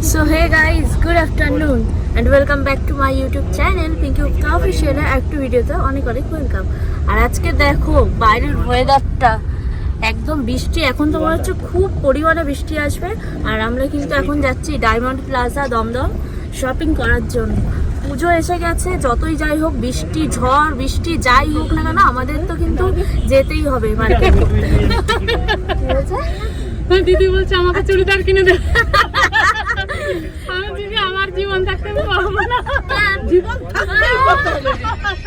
So hey guys, good afternoon and welcome back to my YouTube channel Pinky Upka Official এর একটা ভিডিওতে অনেক অনেক ওয়েলকাম আর আজকে দেখো বাইরের ওয়েদারটা একদম বৃষ্টি এখন তো মনে হচ্ছে খুব পরিমাণে বৃষ্টি আসবে। আর আমরা কিন্তু এখন যাচ্ছি ডায়মন্ড প্লাজা দমদম শপিং করার জন্য। পুজো এসে গেছে যতই যাই হোক বৃষ্টি ঝড় বৃষ্টি যাই হোক না কেন আমাদের তো কিন্তু যেতেই হবে মার্কেট? দিদি বলছে আমাকে চুড়িদার কিনে দে। আমি দিদি আমার জীবন থাকতে আমি পারব না। জীবন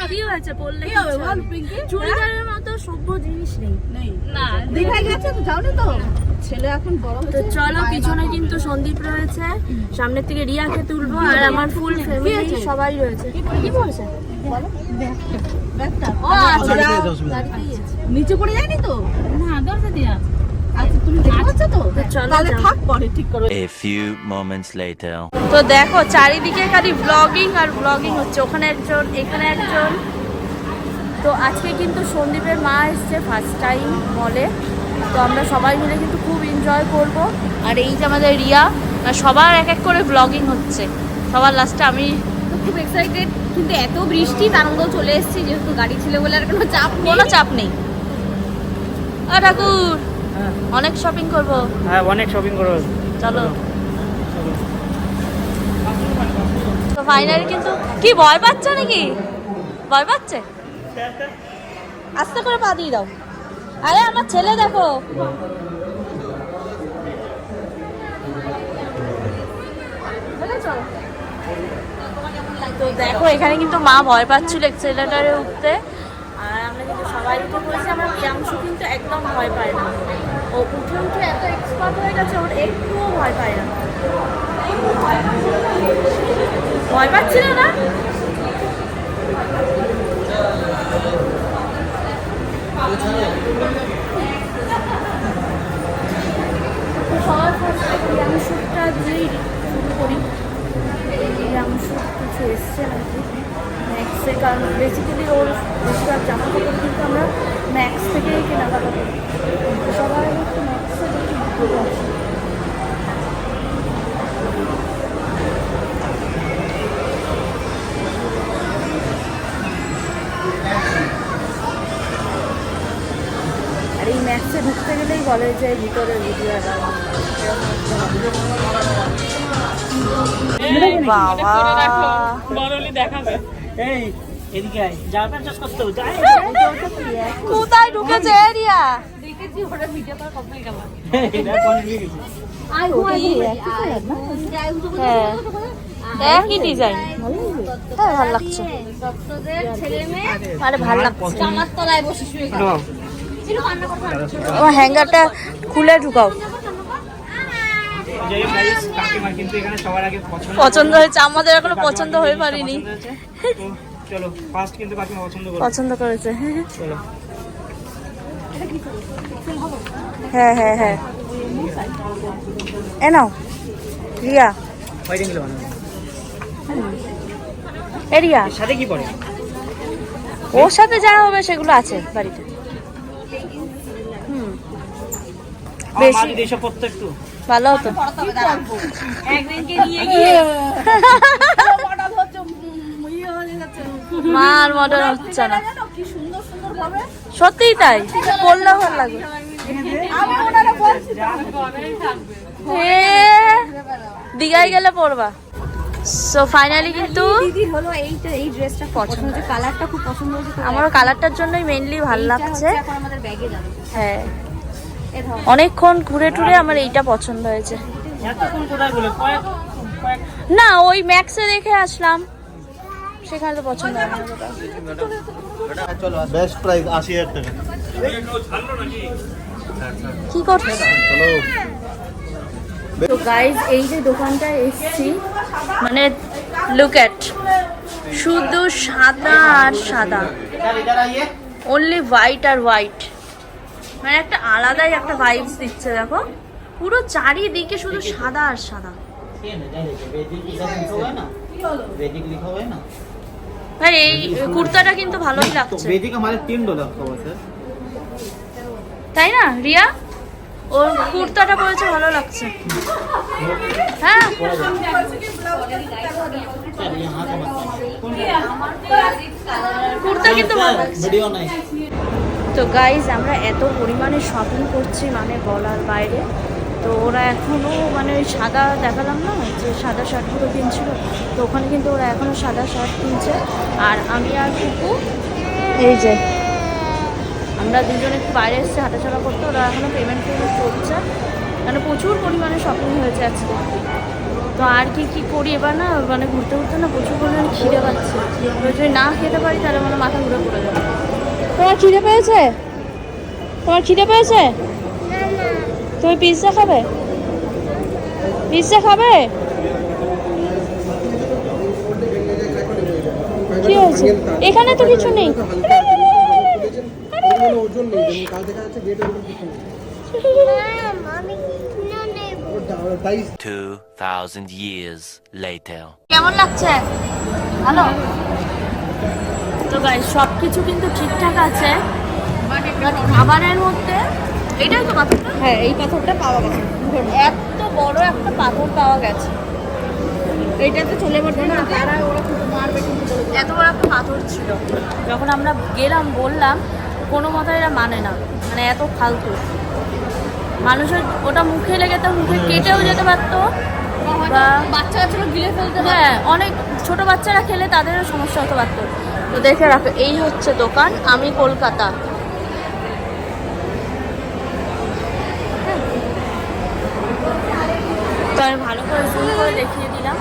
কি হয়েছে? বললে কি হবে বল পিঙ্কি? চুড়িদারের মতো সভ্য জিনিস নেই। না দীঘায় গেছে তো? যাওনি তো? ছেলে এখন বড় তো চলো পিছনে কিন্তু সন্দীপ রয়েছে। সামনের থেকে রিয়াকে তুলবো আর আমার ফুল ফ্যামিলি সবাই রয়েছে। কি বলছে নিচে পড়ে যায়নি তো? না দরজা দিয়া আচ্ছা তুমি দেখতে তো? তো তাহলে থাক পরে ঠিক করো। A few moments later. তো দেখো চারিদিকে খালি ব্লগিং আর ব্লগিং হচ্ছে। ওখানে একজন এখানে একজন। তো আজকে কিন্তু সন্দীপের মা এসছে ফার্স্ট টাইম মলে তো আমরা সবাই মিলে কিন্তু খুব এনজয় করব। আর এই যে আমাদের রিয়া আর সবার এক এক করে ব্লগিং হচ্ছে। সবার লাস্টে আমি খুব এক্সাইটেড কিন্তু এত বৃষ্টি তার মধ্যেও চলে এসেছি যেহেতু গাড়ি ছিল বলে আর কোনো চাপ নেই। কোনো চাপ নেই। আ ঠাকুর। অনেক শপিং করব। হ্যাঁ অনেক শপিং করো চলো। তো ফাইনালি কিন্তু কি ভয় পাচ্ছে নাকি? ভয় পাচ্ছে? আস্তে করে পা দিয়ে দাও। আরে আমার ছেলে দেখো। তো দেখো এখানে কিন্তু মা ভয় পাচ্ছিল এক্সেলেটারে উঠতে। উঠে পড়েছি আমার প্রিয়াংশু কিন্তু একদম ভয় পায় না। ও উঠে উঠে এত এক্সপার্ট হয়ে গেছে, ওর একটুও ভয় পায় না। ভয় পাচ্ছিল না? সবার দিয়েই শুরু করি। কিছু এসছে নাকি ম্যাক্সে কারণ বেসিক্যালি ওর বেশিরভাগ জামা কাপড় কিন্তু আমরা ম্যাক্স থেকেই কেনাকাটা করি সবাই একটু ম্যাক্সে। আর এই ম্যাক্সে ঢুকতে গেলেই বলে যে ভিতরে ভিডিও বাবা। দেখাবে। এই এদিকে আয় জামা চাষ করতে হবে। কোথায় ঢুকেছে এরিয়া? দেখেছি ওটা ভিডিও করা কমপ্লিট আমার এটা কোন দিকে গেছে? আই হ্যাঁ। একই ডিজাইন হ্যাঁ ভালো লাগছে। দত্তদের ছেলে মেয়ে। আরে ভালো লাগছে। জামার তলায় বসে শুয়ে গেছে। দাও। একটু কান্না করতে ও হ্যাঙ্গারটা খুলে ঢুকাও যাই হোক guys, কাকিমার কিন্তু এখানে সবার আগে পছন্দ হয়েছে আমাদের এখনও পছন্দ হয়ে পারিনি। পছন্দ চলো ফার্স্ট কিন্তু কাকিমা পছন্দ করো পছন্দ করেছে চলো। হ্যাঁ হ্যাঁ হ্যাঁ। এ নাও রিয়া। এ রিয়া। সাথে কি পড়ে ওর সাথে যা হবে সেগুলো আছে বাড়িতে। হুম। বেশি- এসব পড়তো একটু। ভালো হতো। মার মডার্ন হচ্ছে না। সত্যিই তাই। পড়লে ভালো লাগে দীঘায় গেলে পড়বা সো ফাইনালি কিন্তু দিদি হলো এই ড্রেসটা পছন্দ হয়েছে কালারটা খুব পছন্দ হয়েছে তো আমার কালারটার জন্যই মেইনলি ভালো লাগছে। এখন আমাদের ব্যাগে যাবে। হ্যাঁ। অনেকক্ষণ ঘুরে টুরে আমার এইটা পছন্দ হয়েছে। না ওই ম্যাক্সে দেখে আসলাম। সেখানে তো পছন্দ হয় না। বেস্ট প্রাইস টাকা। কি করছিস তো গাইজ এই যে দোকানটায় এসছি মানে লুক এট শুধু সাদা আর সাদা। অনলি হোয়াইট আর হোয়াইট মানে একটা আলাদাই একটা ভাইবস দিচ্ছে, দেখো। পুরো চারিদিকে শুধু সাদা আর সাদা। ভাই, এই কুর্তাটা কিন্তু ভালোই লাগছে। তাই না, রিয়া? ওর কুর্তাটা পরেছে, ভালো লাগছে। হ্যাঁ। কুর্তা কিন্তু ভালো লাগছে। তো গাইজ আমরা এত পরিমাণে শপিং করছি মানে বলার বাইরে। তো ওরা এখনও মানে ওই সাদা দেখালাম না যে সাদা শার্টগুলো কিনছিল। তো ওখানে কিন্তু ওরা এখনও সাদা শার্ট কিনছে। আর আমি আর কুকু এই যে। আমরা দুজনে একটু বাইরে এসেছি হাঁটাচলা করতে। ওরা এখনও পেমেন্ট পেমেন্ট করছে। মানে প্রচুর পরিমাণে শপিং হয়েছে আজকে। তো আর কি কি করি এবার না মানে ঘুরতে ঘুরতে না প্রচুর পরিমাণে খিদে পাচ্ছে। যদি না খেতে পারি তাহলে মানে মাথা ঘুরে পড়ে যাবে। তোমার খিদে পেয়েছে? তোমার খিদে পেয়েছে? তুমি পিৎজা খাবে? পিৎজা খাবে? কি হয়েছে? এখানে তো কিছু নেই। ওজন নেই যেমন কাল দেখা যাচ্ছে গেটের উপর কিছু নেই ওর ডাইস 2,000 years later. কেমন লাগছে? ভালো? তো গাই সব কিছু কিন্তু ঠিকঠাক আছে। খাবারের মধ্যে এটাই তো পাথরটা? হ্যাঁ এই পাথরটা পাওয়া গেছে। এত বড় একটা পাথর পাওয়া গেছে। এইটাতে চলে না তারা ওরা মারবে। এত বড় একটা পাথর ছিল। যখন আমরা গেলাম বললাম কোনো মতো এরা মানে না। মানে এত ফালতু। মানুষের ওটা মুখে লেগে তো মুখে কেটেও যেতে পারতো। বা বাচ্চা কাচ্চারা গিলে ফেলতে হ্যাঁ অনেক ছোট বাচ্চারা খেলে তাদেরও সমস্যা হতে পারতো। তো দেখে রাখো এই হচ্ছে দোকান আমি কলকাতা। তো আমি ভালো করে করে দেখিয়ে দিলাম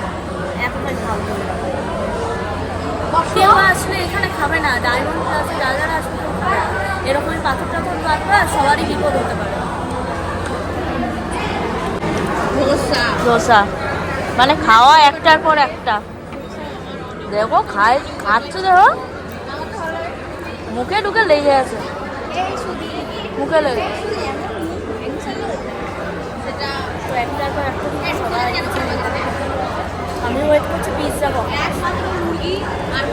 কেউ আসলে এখানে খাবে না ডায়মন্ড ক্লাসে খাবে এরকমই পাথর টাথর কাটবে আর সবারই বিপদ হতে পারে। ধোসা মানে খাওয়া একটার পর একটা। দেখো খাই খাচ্ছে দেখো মুখে ঢুকে লেগে আছে। মুখে লেগে আমি ওয়েট করছি পিৎজা মুরগি আর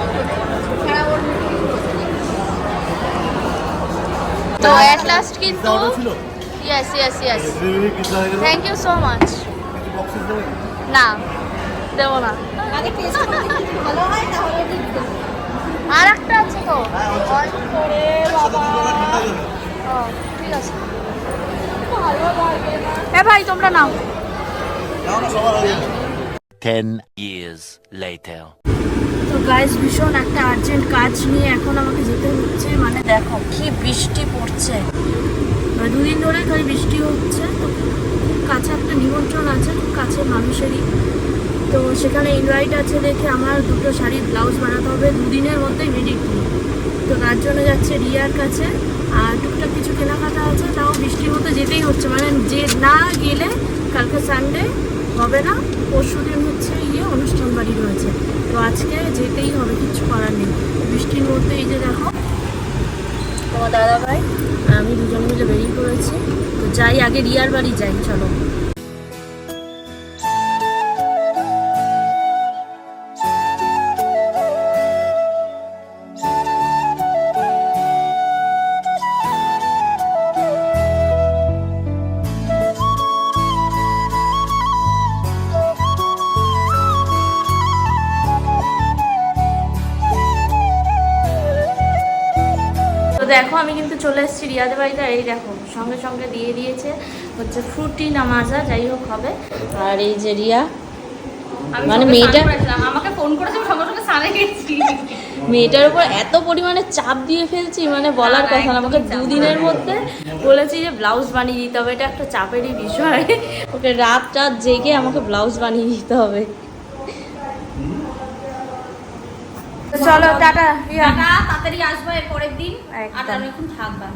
তো অ্যাট লাস্ট কিন্তু yes yes yes thank you so much না দেবো না। আগে টেস্ট করে দেখি যদি ভালো হয় তাহলে ঠিক দেবো। আর একটা আছে তো। অন করে বাবা ও, ঠিক আছে। এ ভাই তোমরা নাও। নাও না সবার আগে 10 years later. তো গাইস ভীষণ একটা আর্জেন্ট কাজ নিয়ে এখন আমাকে যেতে হচ্ছে। মানে দেখো কি বৃষ্টি পড়ছে। মানে দুদিন ধরে খালি বৃষ্টি হচ্ছে। তো খুব কাছে একটা নিমন্ত্রণ আছে খুব কাছে মানুষেরই। তো সেখানে ইনভাইট আছে দেখে আমার দুটো শাড়ির ব্লাউজ বানাতে হবে, দুদিনের মধ্যে ইমিডিয়েটলি তো তার জন্য যাচ্ছে রিয়ার কাছে, আর টুকটাক কিছু কেনাকাটা আছে, তাও বৃষ্টির মধ্যে যেতেই হচ্ছে মানে যে না গেলে কালকে সানডে হবে না, পরশু দিন হচ্ছে ইয়ে অনুষ্ঠান বাড়ি রয়েছে। তো আজকে যেতেই হবে কিছু করার নেই। বৃষ্টির মধ্যে এই যে দেখো তোমার দাদা ভাই আমি দুজন মিলে বেরিয়ে পড়েছি। তো যাই, আগে রিয়ার বাড়ি যাই, চলো। এসেছি বাড়িতে এই দেখো সঙ্গে সঙ্গে দিয়ে দিয়েছে হচ্ছে ফ্রুটি না মাজা যাই হোক হবে। আর এই যে রিয়া মানে মেয়েটা- আমাকে ফোন করেছে সঙ্গে সঙ্গে সামনে গেছি মেয়েটার উপর এত পরিমাণে চাপ দিয়ে ফেলছি মানে বলার কথা না আমাকে দুদিনের মধ্যে বলেছি যে ব্লাউজ বানিয়ে দিতে হবে এটা একটা চাপেরই বিষয়। ওকে রাত রাত জেগে আমাকে ব্লাউজ বানিয়ে দিতে হবে। চলো টাটা টাটা, তাড়াতাড়ি আসব এর পরের দিন আর। অনেকক্ষণ থাকবা।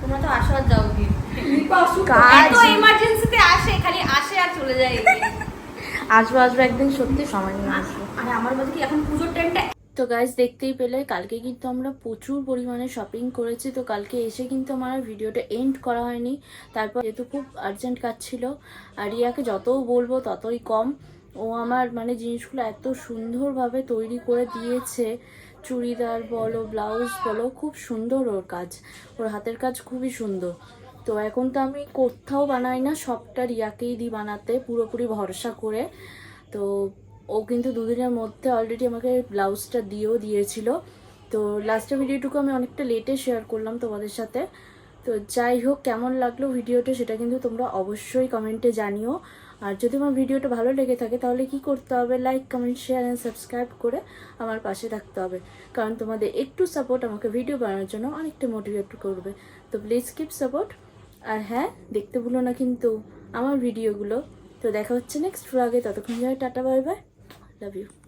তোমরা তো আসো আর যাও গিয়ে। কাজ এত আসে খালি আসে আর চলে যায়। আসব আসব একদিন সত্যি সময় নিয়ে আসব। আরে আমার মধ্যে কি এখন পুজোর টাইমটা তো গাইজ দেখতেই পেলে কালকে কিন্তু আমরা প্রচুর পরিমাণে শপিং করেছি তো কালকে এসে কিন্তু আমার আর ভিডিওটা এন্ড করা হয়নি। তারপর যেহেতু খুব আর্জেন্ট কাজ ছিল আর রিয়াকে যত বলব ততই কম। ও আমার মানে জিনিসগুলো এত সুন্দরভাবে তৈরি করে দিয়েছে। চুড়িদার বলো, ব্লাউজ বলো, খুব সুন্দর ওর কাজ। ওর হাতের কাজ খুবই সুন্দর। তো এখন তো আমি কোথাও বানাই না, সবটা রিয়াকেই দিই বানাতে, পুরোপুরি ভরসা করে। তো ও কিন্তু দুদিনের মধ্যে অলরেডি আমাকে ব্লাউজটা দিয়েও দিয়েছিল। তো লাস্টের ভিডিওটুকু আমি অনেকটা লেটে শেয়ার করলাম তোমাদের সাথে। তো যাই হোক, কেমন লাগল ভিডিওটা সেটা কিন্তু তোমরা অবশ্যই কমেন্টে জানিও। আর যদি আমার ভিডিওটা ভালো লেগে থাকে, তাহলে কি করতে হবে? Like comment share and subscribe করে আমার পাশে থাকতে হবে। কারণ তোমাদের একটু সাপোর্ট আমাকে ভিডিও বানানোর জন্য অনেকটা মোটিভেট করবে। তো প্লিজ কিপ সাপোর্ট আর হ্যাঁ দেখতে ভুলো না কিন্তু আমার ভিডিওগুলো তো দেখা হচ্ছে নেক্সট ব্লগে ততক্ষণ যাই tata bye bye love you